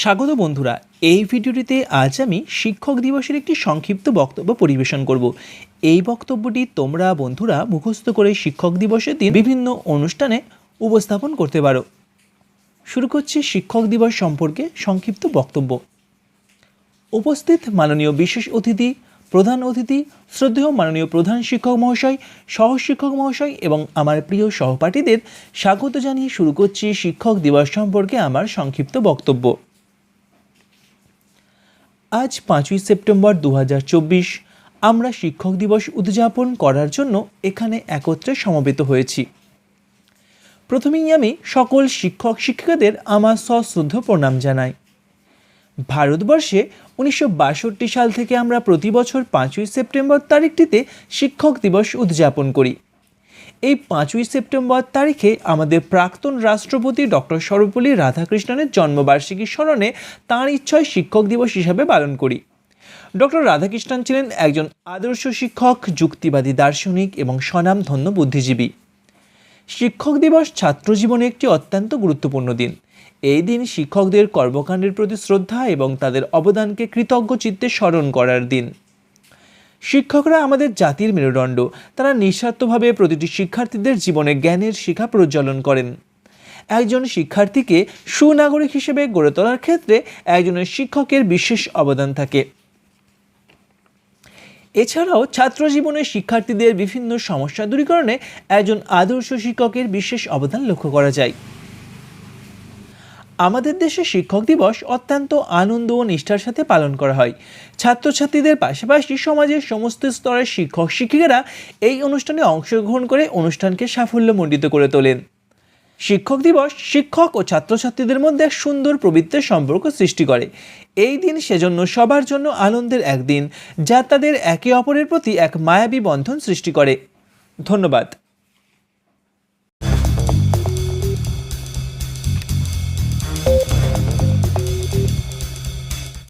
স্বাগত বন্ধুরা, এই ভিডিওটিতে আজ আমি শিক্ষক দিবসের একটি সংক্ষিপ্ত বক্তব্য পরিবেশন করব। এই বক্তব্যটি তোমরা বন্ধুরা মুখস্থ করে শিক্ষক দিবসের দিন বিভিন্ন অনুষ্ঠানে উপস্থাপন করতে পারো। শুরু করছি শিক্ষক দিবস সম্পর্কে সংক্ষিপ্ত বক্তব্য। উপস্থিত মাননীয় বিশেষ অতিথি, প্রধান অতিথি, শ্রদ্ধেয় মাননীয় প্রধান শিক্ষক মহাশয় সহ শিক্ষক মহাশয় এবং আমার প্রিয় সহপাঠীদের স্বাগত জানিয়ে শুরু করছি শিক্ষক দিবস সম্পর্কে আমার সংক্ষিপ্ত বক্তব্য। আজ পাঁচই সেপ্টেম্বর দু হাজার চব্বিশ। আমরা শিক্ষক দিবস উদযাপন করার জন্য এখানে একত্রে সমবেত হয়েছি। প্রথমেই আমি সকল শিক্ষক শিক্ষিকাদের আমার সশ্রদ্ধ প্রণাম জানাই। ভারতবর্ষে উনিশশো বাষট্টি সাল থেকে আমরা প্রতি বছর পাঁচই সেপ্টেম্বর তারিখটিতে শিক্ষক দিবস উদযাপন করি। এই পাঁচই সেপ্টেম্বর তারিখে আমাদের প্রাক্তন রাষ্ট্রপতি ডক্টর সর্বপল্লী রাধাকৃষ্ণনের জন্মবার্ষিকী স্মরণে তাঁর ইচ্ছায় শিক্ষক দিবস হিসাবে পালন করি। ডক্টর রাধাকৃষ্ণন ছিলেন একজন আদর্শ শিক্ষক, যুক্তিবাদী দার্শনিক এবং স্বনামধন্য বুদ্ধিজীবী। শিক্ষক দিবস ছাত্র জীবনে একটি অত্যন্ত গুরুত্বপূর্ণ দিন। এই দিন শিক্ষকদের কর্মকাণ্ডের প্রতি শ্রদ্ধা এবং তাদের অবদানকে কৃতজ্ঞ চিত্তে স্মরণ করার দিন। শিক্ষকরা আমাদের জাতির মেরুদণ্ড। তারা নিঃস্বার্থভাবে প্রতিটি শিক্ষার্থীদের জীবনে জ্ঞানের শিখা প্রজ্বলন করেন। একজন শিক্ষার্থীকে সুনাগরিক হিসেবে গড়ে তোলার ক্ষেত্রে একজনের শিক্ষকের বিশেষ অবদান থাকে। এছাড়াও ছাত্র জীবনে শিক্ষার্থীদের বিভিন্ন সমস্যা দূরীকরণে একজন আদর্শ শিক্ষকের বিশেষ অবদান লক্ষ্য করা যায়। আমাদের দেশে শিক্ষক দিবস অত্যন্ত আনন্দ ও নিষ্ঠার সাথে পালন করা হয়। ছাত্রছাত্রীদের পাশাপাশি সমাজের সমস্ত স্তরের শিক্ষক শিক্ষিকারা এই অনুষ্ঠানে অংশগ্রহণ করে অনুষ্ঠানকে সাফল্যমণ্ডিত করে তোলেন। শিক্ষক দিবস শিক্ষক ও ছাত্রছাত্রীদের মধ্যে এক সুন্দর প্রবৃত্তের সম্পর্ক সৃষ্টি করে। এই দিন সেজন্য সবার জন্য আনন্দের একদিন, যা তাদের একে অপরের প্রতি এক মায়াবী বন্ধন সৃষ্টি করে। ধন্যবাদ।